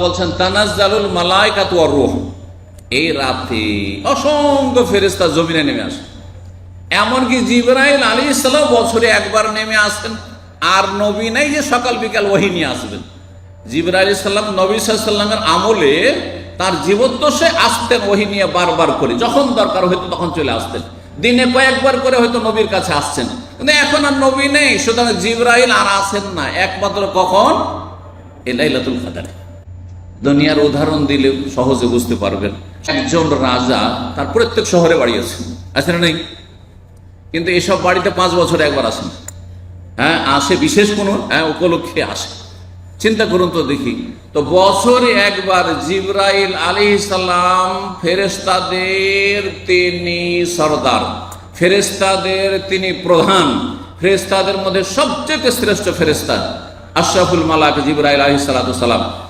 বলছেন, তানাজ্জালুল মালাইকাতু আর রূহ। এই রাতে অসংখ্য ফেরেশতা জমিনে নেমে আসে। এমনকি আলী ইসলাম বছরে একবার নেমে আসেন। আর নবী নাই যে সকাল বিকাল ওহি নিয়ে আসবেন। নবী সাল্লামের আমলে তার জীবদ্দশে আসতেন ওহি নিয়ে বারবার করে। যখন দরকার হয়তো তখন চলে আসতেন। দিনে কয়েকবার করে হয়তো নবীর কাছে আসছেন। কিন্তু এখন আর নবী নেই। সুতরাং জিবরাইল আর আসেন না। একমাত্র কখন? এ কাদারে। দুনিয়ার উদাহরণ দিলে সহজে বুঝতে পারবেন। একজন রাজা তার প্রত্যেক শহরে বাড়ি আছে। আছে না নেই? কিন্তু এসব বাড়িতে পাঁচ বছর একবার আসেন হ্যাঁ আসে বিশেষ কোনো হ্যাঁ উপলক্ষে আসে। চিন্তা করুন তো দেখি। তো বছরে একবার জিব্রাইল আলী সাল্লাম ফেরেস্তাদের তিনি সর্দার। ফেরেস্তাদের তিনি প্রধান। ফেরেস্তাদের মধ্যে সবচেয়ে শ্রেষ্ঠ ফেরেস্তা আশরাফুল মালাক জিব্রাইল আলী সালাম।